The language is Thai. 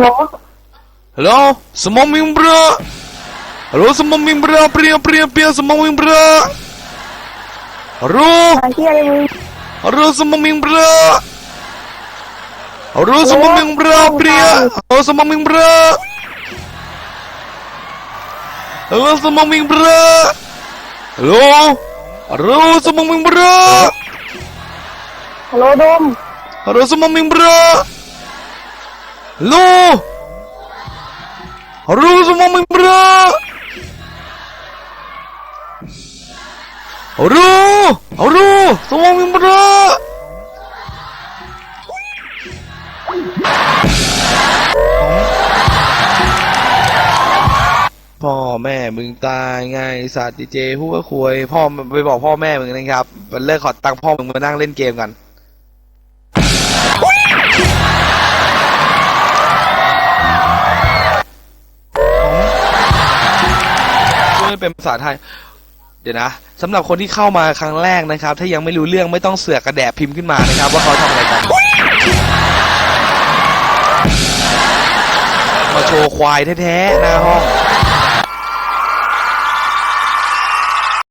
Hello? semua bro. Halo semua bro, pria pria pria semua bro. Halo. Halo semua bro. Halo semua bro, pria. Halo semua bro. Halo semua bro. Halo. Halo semua bro. Halo dom. Halo semua bro. โดม Halo, semua mimbra. Halo. Halo, semua mimbra. Halo, halo, semua mimbra. พ่อแม่มึงตายไงสัตว์ดีเจพูดว่าควยพ่อไปบอกพ่อแม่มึงนะครับมันเลิกขอตังค์พ่อมึงมานั่งเล่นเกมกัน ช่เป็นภาษาไทย เดี๋ยวนะสำหรับคนที่เข้ามาครั้งแรกนะครับ ถ้ายังไม่รู้เรื่องไม่ต้องเสือกกระแดะพิมพ์ขึ้นมานะครับ ว่าเขาทำอะไรกัน มาโชว์ควายแท้ๆหน้าห้อง